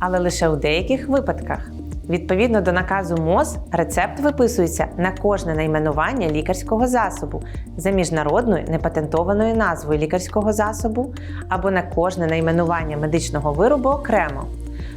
але лише у деяких випадках. Відповідно до наказу МОЗ, рецепт виписується на кожне найменування лікарського засобу за міжнародною непатентованою назвою лікарського засобу або на кожне найменування медичного виробу окремо.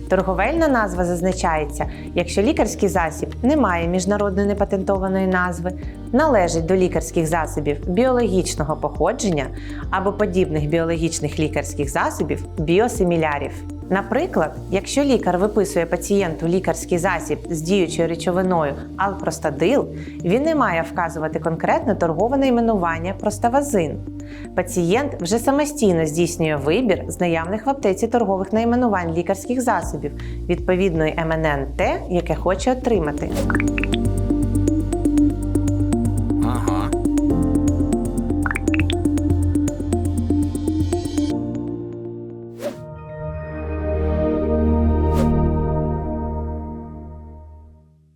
Торговельна назва зазначається, якщо лікарський засіб не має міжнародної непатентованої назви, належить до лікарських засобів біологічного походження або подібних біологічних лікарських засобів біосимілярів. Наприклад, якщо лікар виписує пацієнту лікарський засіб з діючою речовиною алпростадил, він не має вказувати конкретне торгове найменування проставазин. Пацієнт вже самостійно здійснює вибір з наявних в аптеці торгових найменувань лікарських засобів відповідної МННТ, яке хоче отримати.